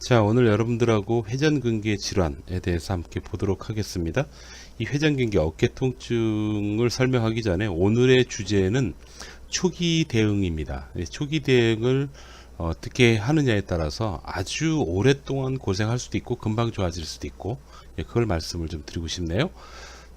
자, 오늘 여러분들하고 회전근개 질환에 대해서 함께 보도록 하겠습니다. 이 회전근개 어깨 통증을 설명하기 전에 오늘의 주제는 초기 대응입니다. 이 초기 대응을 어떻게 하느냐에 따라서 아주 오랫동안 고생할 수도 있고 금방 좋아질 수도 있고 예, 그걸 말씀을 좀 드리고 싶네요.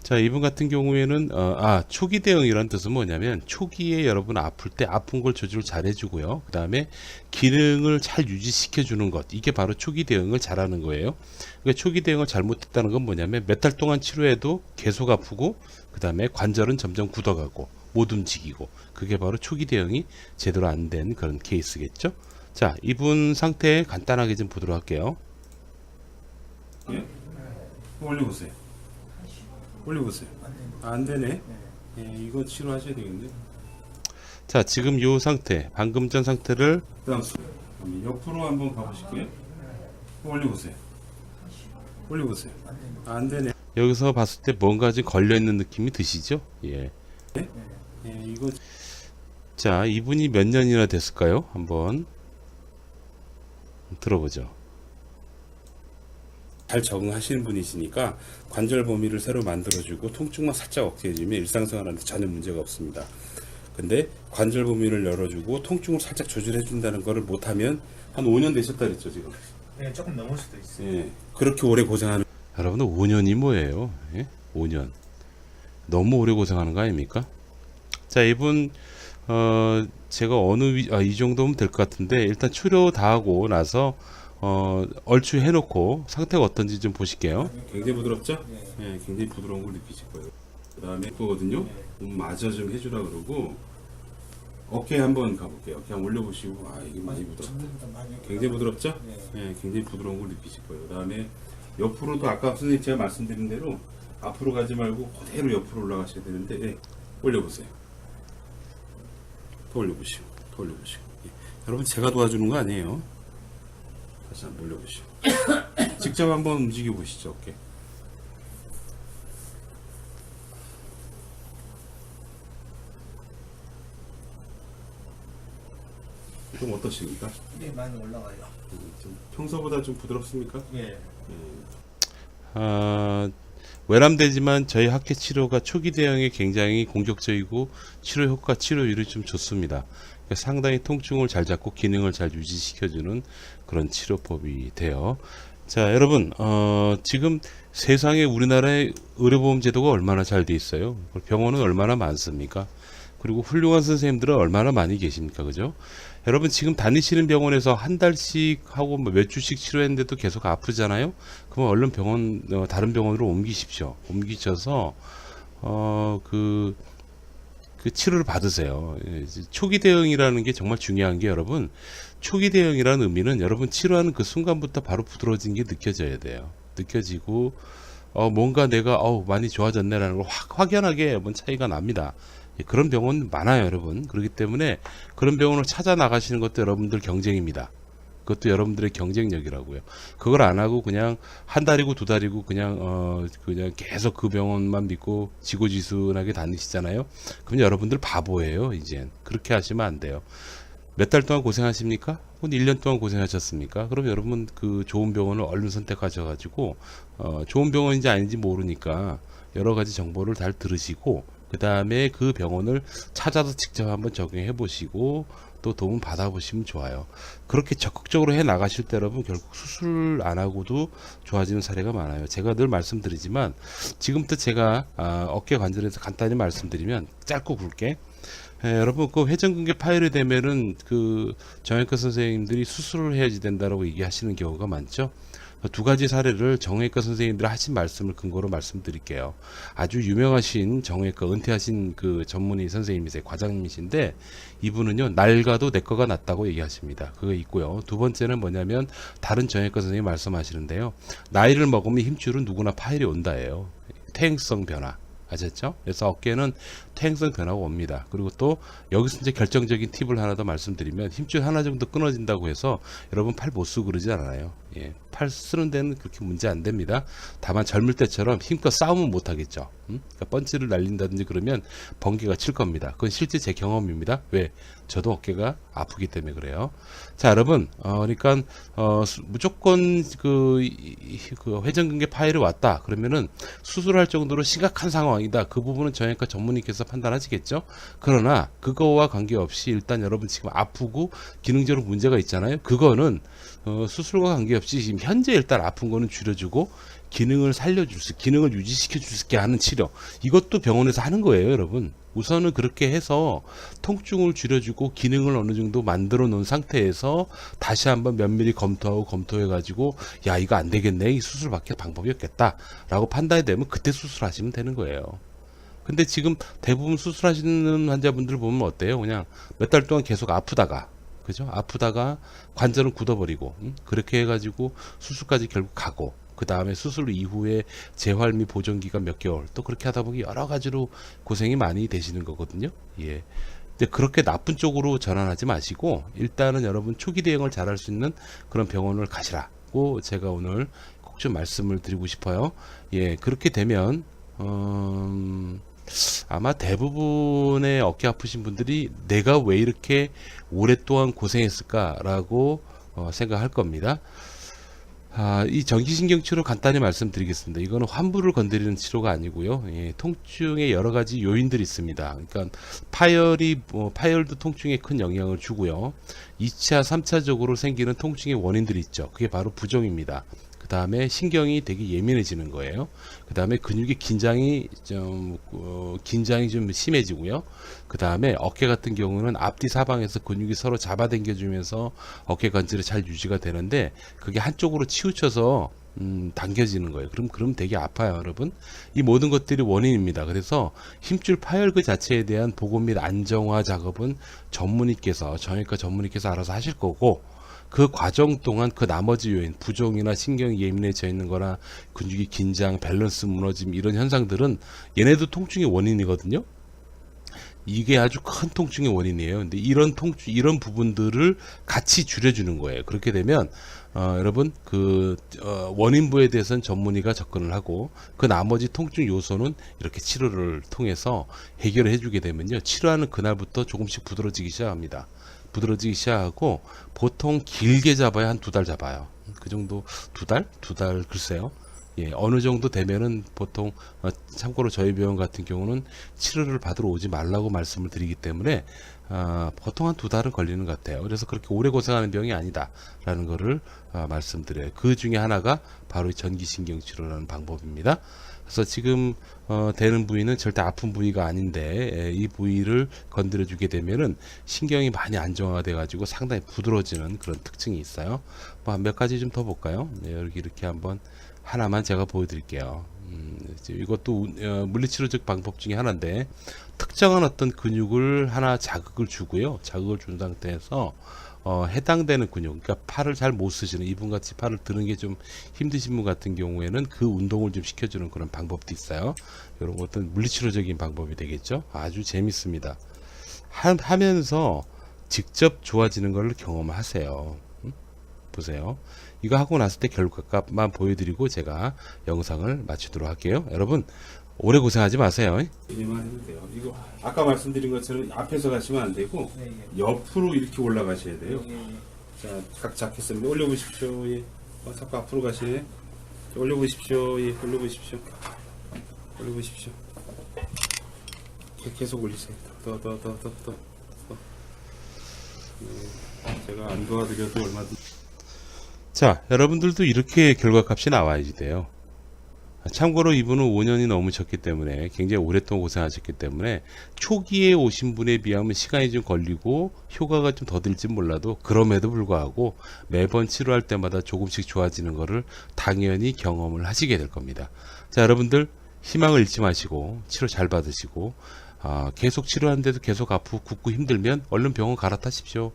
자, 이분 같은 경우에는 어, 아 초기 대응이란 뜻은 뭐냐면 초기에 여러분 아플 때 아픈 걸 조절 잘 해주고요. 그 다음에 기능을 잘 유지시켜 주는 것 이게 바로 초기 대응을 잘하는 거예요. 그러니까 초기 대응을 잘못했다는 건 뭐냐면 몇 달 동안 치료해도 계속 아프고 그 다음에 관절은 점점 굳어가고 못 움직이고 그게 바로 초기 대응이 제대로 안 된 그런 케이스겠죠. 자, 이분 상태 간단하게 좀 보도록 할게요. 예? 올려보세요. 올려보세요. 안 되네. 예, 이거 치료하셔야 되겠네. 자, 지금 요 상태, 방금 전 상태를 그다음 수- 옆으로 한번 가보실게요. 올려보세요. 올려보세요. 안 되네. 여기서 봤을 때 뭔가 좀 걸려 있는 느낌이 드시죠? 예. 예, 이거 자, 이분이 몇 년이나 됐을까요? 한번 들어보죠. 잘 적응하시는 분이시니까 관절 범위를 새로 만들어주고 통증만 살짝 억제해주면 일상생활하는데 전혀 문제가 없습니다. 근데 관절 범위를 열어주고 통증을 살짝 조절해준다는 거를 못하면 한 5년 되셨다 그랬죠 지금. 네, 조금 넘을 수도 있어요. 예, 그렇게 오래 고생하는 여러분들 5년이 뭐예요? 예? 5년. 너무 오래 고생하는 거 아닙니까? 자, 이분 어 제가 어느 위, 아, 이 정도면 될 것 같은데 일단 치료 다 하고 나서 어 얼추 해놓고 상태가 어떤지 좀 보실게요. 굉장히 부드럽죠? 네. 예, 굉장히 부드러운 걸 느끼실 거예요. 그 다음에 거거든요. 좀 마저 좀 해주라 그러고 어깨 한번 가볼게요. 한번 올려보시고 아 이게 많이 부드럽다. 굉장히 부드럽죠? 네. 예, 굉장히 부드러운 걸 느끼실 거예요. 그 다음에 옆으로도 아까 선생님 제가 말씀드린 대로 앞으로 가지 말고 그대로 옆으로 올라가셔야 되는데 예, 올려보세요. 더 올려보시고 더 올려보시고 예. 여러분 제가 도와주는 거 아니에요. 다시 한번 올려보시고 직접 한번 움직여 보시죠 어깨. 좀 어떠십니까? 네, 많이 올라가요. 좀 평소보다 좀 부드럽습니까? 예. 아, 외람되지만 저희 학회 치료가 초기 대응에 굉장히 공격적이고 치료 효과, 치료율이 좀 좋습니다. 그러니까 상당히 통증을 잘 잡고 기능을 잘 유지시켜주는 그런 치료법이 돼요. 자, 여러분, 어, 지금 세상에 우리나라의 의료보험 제도가 얼마나 잘 돼 있어요? 병원은 얼마나 많습니까? 그리고 훌륭한 선생님들은 얼마나 많이 계십니까? 그죠? 여러분 지금 다니시는 병원에서 한 달씩 하고 뭐몇 주씩 치료했는데도 계속 아프잖아요. 그러면 얼른 병원 어, 다른 병원으로 옮기십시오. 옮기셔서 어그 그 치료를 받으세요. 예, 초기 대응이라는 게 정말 중요한 게 여러분 초기 대응이라는 의미는 여러분 치료하는 그 순간부터 바로 부드러워진 게 느껴져야 돼요. 느껴지고 어 뭔가 내가 어우 많이 좋아졌네라는 걸 확 확연하게 여러분 차이가 납니다. 예, 그런 병원 많아요, 여러분. 그렇기 때문에 그런 병원을 찾아 나가시는 것도 여러분들 경쟁입니다. 그것도 여러분들의 경쟁력이라고요. 그걸 안 하고 그냥 한 달이고 두 달이고 그냥 어 그냥 계속 그 병원만 믿고 지고지순하게 다니시잖아요. 그럼 여러분들 바보예요, 이젠. 그렇게 하시면 안 돼요. 몇 달 동안 고생하십니까? 혹은 1년 동안 고생하셨습니까? 그럼 여러분 그 좋은 병원을 얼른 선택하셔 가지고 어 좋은 병원인지 아닌지 모르니까 여러 가지 정보를 잘 들으시고 그 다음에 그 병원을 찾아서 직접 한번 적용해 보시고 또 도움 받아보시면 좋아요. 그렇게 적극적으로 해 나가실 때 여러분 결국 수술 안 하고도 좋아지는 사례가 많아요. 제가 늘 말씀드리지만 지금부터 제가 아, 어깨 관절에서 간단히 말씀드리면 짧고 굵게 예, 여러분 그 회전근개 파열이 되면은 그 정형외과 선생님들이 수술을 해야지 된다라고 얘기하시는 경우가 많죠. 두 가지 사례를 정형외과 선생님들 하신 말씀을 근거로 말씀드릴게요. 아주 유명하신 정형외과 은퇴하신 그 전문의 선생님이세요. 과장님이신데 이분은요 낡아도 내 거가 낫다고 얘기하십니다. 그거 있고요. 두 번째는 뭐냐면 다른 정형외과 선생님이 말씀하시는데요. 나이를 먹으면 힘줄은 누구나 파열이 온다예요. 퇴행성 변화. 아셨죠? 그래서 어깨는 퇴행성 변화가 옵니다. 그리고 또 여기서 이제 결정적인 팁을 하나 더 말씀드리면 힘줄 하나 정도 끊어진다고 해서 여러분 팔 못 쓰고 그러지 않아요. 예, 팔 쓰는 데는 그렇게 문제 안 됩니다. 다만 젊을 때처럼 힘껏 싸움은 못 하겠죠. 음? 그러니까 펀치를 날린다든지 그러면 번개가 칠 겁니다. 그건 실제 제 경험입니다. 왜? 저도 어깨가 아프기 때문에 그래요. 자, 여러분, 어, 그러니까 어, 수- 무조건 그, 그 회전근개 파열이 왔다. 그러면은 수술할 정도로 심각한 상황이다. 그 부분은 정형외과 전문의께서 판단하시겠죠. 그러나 그거와 관계없이 일단 여러분 지금 아프고 기능적으로 문제가 있잖아요. 그거는 어, 수술과 관계없이 지금 현재 일단 아픈 거는 줄여주고 기능을 살려줄 수, 기능을 유지시켜 줄 수 있게 하는 치료. 이것도 병원에서 하는 거예요, 여러분. 우선은 그렇게 해서 통증을 줄여주고 기능을 어느 정도 만들어 놓은 상태에서 다시 한번 면밀히 검토하고 검토해 가지고 야 이거 안 되겠네 이 수술밖에 방법이 없겠다라고 판단이 되면 그때 수술하시면 되는 거예요. 근데 지금 대부분 수술하시는 환자분들 보면 어때요? 그냥 몇 달 동안 계속 아프다가 그죠? 아프다가 관절은 굳어버리고 음? 그렇게 해가지고 수술까지 결국 가고 그 다음에 수술 이후에 재활 및 보존 기간 몇 개월 또 그렇게 하다 보니 여러 가지로 고생이 많이 되시는 거거든요. 예. 근데 그렇게 나쁜 쪽으로 전환하지 마시고 일단은 여러분 초기 대응을 잘할 수 있는 그런 병원을 가시라고 제가 오늘 꼭 좀 말씀을 드리고 싶어요. 예, 그렇게 되면 음, 아마 대부분의 어깨 아프신 분들이 내가 왜 이렇게 오랫동안 고생했을까라고 어, 생각할 겁니다. 아, 이 전기신경 치료 간단히 말씀드리겠습니다. 이거는 환부를 건드리는 치료가 아니고요. 예, 통증의 여러 가지 요인들이 있습니다. 그러니까 파열이 뭐 파열도 통증에 큰 영향을 주고요. 2차, 3차적으로 생기는 통증의 원인들이 있죠. 그게 바로 부종입니다. 그 다음에 신경이 되게 예민해지는 거예요. 그 다음에 근육의 긴장이 좀 어, 긴장이 좀 심해지고요. 그 다음에 어깨 같은 경우는 앞뒤 사방에서 근육이 서로 잡아당겨주면서 어깨 관절이 잘 유지가 되는데 그게 한쪽으로 치우쳐서 음, 당겨지는 거예요. 그럼 그럼 되게 아파요, 여러분. 이 모든 것들이 원인입니다. 그래서 힘줄 파열 그 자체에 대한 보고 및 안정화 작업은 전문의께서 정형외과 전문의께서 알아서 하실 거고 그 과정 동안 그 나머지 요인 부종이나 신경이 예민해져 있는 거나 근육이 긴장, 밸런스 무너짐 이런 현상들은 얘네도 통증의 원인이거든요. 이게 아주 큰 통증의 원인이에요. 근데 이런 통증, 이런 부분들을 같이 줄여주는 거예요. 그렇게 되면, 어, 여러분, 그, 어, 원인부에 대해서는 전문의가 접근을 하고, 그 나머지 통증 요소는 이렇게 치료를 통해서 해결을 해주게 되면요. 치료하는 그날부터 조금씩 부드러지기 시작합니다. 부드러지기 시작하고, 보통 길게 잡아야 한 두 달 잡아요. 그 정도, 두 달? 두 달, 글쎄요. 예, 어느 정도 되면은 보통 어, 참고로 저희 병원 같은 경우는 치료를 받으러 오지 말라고 말씀을 드리기 때문에 아, 보통 한 두 달은 걸리는 것 같아요. 그래서 그렇게 오래 고생하는 병이 아니다라는 거를 아, 말씀드려요. 그 중에 하나가 바로 이 전기신경 치료라는 방법입니다. 그래서 지금 어, 되는 부위는 절대 아픈 부위가 아닌데 에, 이 부위를 건드려 주게 되면은 신경이 많이 안정화가 돼 가지고 상당히 부드러워지는 그런 특징이 있어요. 뭐 몇 가지 좀 더 볼까요? 네, 여기 이렇게 한번 하나만 제가 보여드릴게요. 음, 이것도 우- 어, 물리치료적 방법 중에 하나인데 특정한 어떤 근육을 하나 자극을 주고요. 자극을 준 상태에서 어, 해당되는 근육, 그러니까 팔을 잘 못 쓰시는 이분 같이 팔을 드는 게 좀 힘드신 분 같은 경우에는 그 운동을 좀 시켜주는 그런 방법도 있어요. 이런 것도 물리치료적인 방법이 되겠죠. 아주 재밌습니다. 하, 하면서 직접 좋아지는 걸 경험하세요. 음? 보세요. 이거 하고 났을 때 결과값만 보여드리고 제가 영상을 마치도록 할게요. 여러분 오래 고생하지 마세요. 이만 해도 돼요. 이거 아까 말씀드린 것처럼 앞에서 가시면 안 되고 예, 예. 옆으로 이렇게 올라가셔야 돼요. 예, 예. 자, 각 잡겠습니다. 올려보십시오. 예. 어, 자꾸 앞으로 가시네. 자, 올려보십시오. 예, 올려보십시오. 올려보십시오. 계- 계속 올리세요. 더, 더, 더, 더, 더. 더. 예, 제가 안 도와드려도 얼마든지. 자, 여러분들도 이렇게 결과값이 나와야지 돼요. 참고로 이분은 5년이 넘으셨기 때문에 굉장히 오랫동안 고생하셨기 때문에 초기에 오신 분에 비하면 시간이 좀 걸리고 효과가 좀 더 들지 몰라도 그럼에도 불구하고 매번 치료할 때마다 조금씩 좋아지는 거를 당연히 경험을 하시게 될 겁니다. 자, 여러분들 희망을 잃지 마시고 치료 잘 받으시고 아, 계속 치료하는데도 계속 아프고 굽고 힘들면 얼른 병원 갈아타십시오.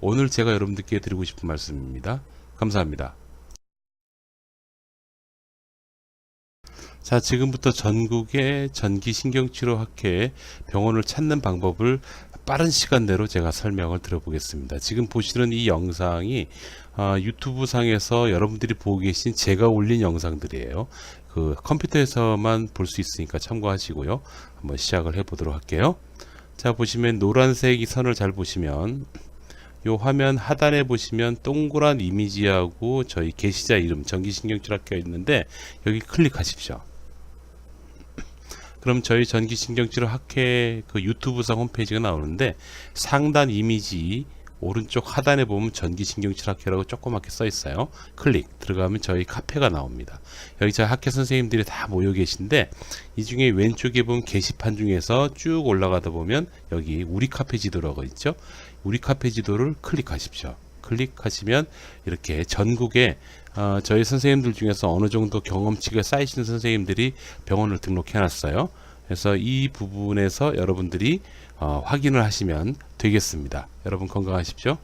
오늘 제가 여러분들께 드리고 싶은 말씀입니다. 감사합니다. 자, 지금부터 전국의 전기신경치료학회 병원을 찾는 방법을 빠른 시간 내로 제가 설명을 드려보겠습니다. 지금 보시는 이 영상이 아, 유튜브 상에서 여러분들이 보고 계신 제가 올린 영상들이에요. 그 컴퓨터에서만 볼 수 있으니까 참고하시고요. 한번 시작을 해보도록 할게요. 자 보시면 노란색 이 선을 잘 보시면 요 화면 하단에 보시면 동그란 이미지하고 저희 게시자 이름 전기신경치료학회가 있는데 여기 클릭하십시오. 그럼 저희 전기신경치료 학회 그 유튜브상 홈페이지가 나오는데 상단 이미지 오른쪽 하단에 보면 전기신경치료학회라고 조그맣게 써 있어요. 클릭 들어가면 저희 카페가 나옵니다. 여기 저희 학회 선생님들이 다 모여 계신데 이 중에 왼쪽에 보면 게시판 중에서 쭉 올라가다 보면 여기 우리 카페 지도라고 있죠. 우리 카페 지도를 클릭하십시오. 클릭하시면 이렇게 전국에 어, 저희 선생님들 중에서 어느 정도 경험치가 쌓이신 선생님들이 병원을 등록해 놨어요. 그래서 이 부분에서 여러분들이 어, 확인을 하시면 되겠습니다. 여러분 건강하십시오.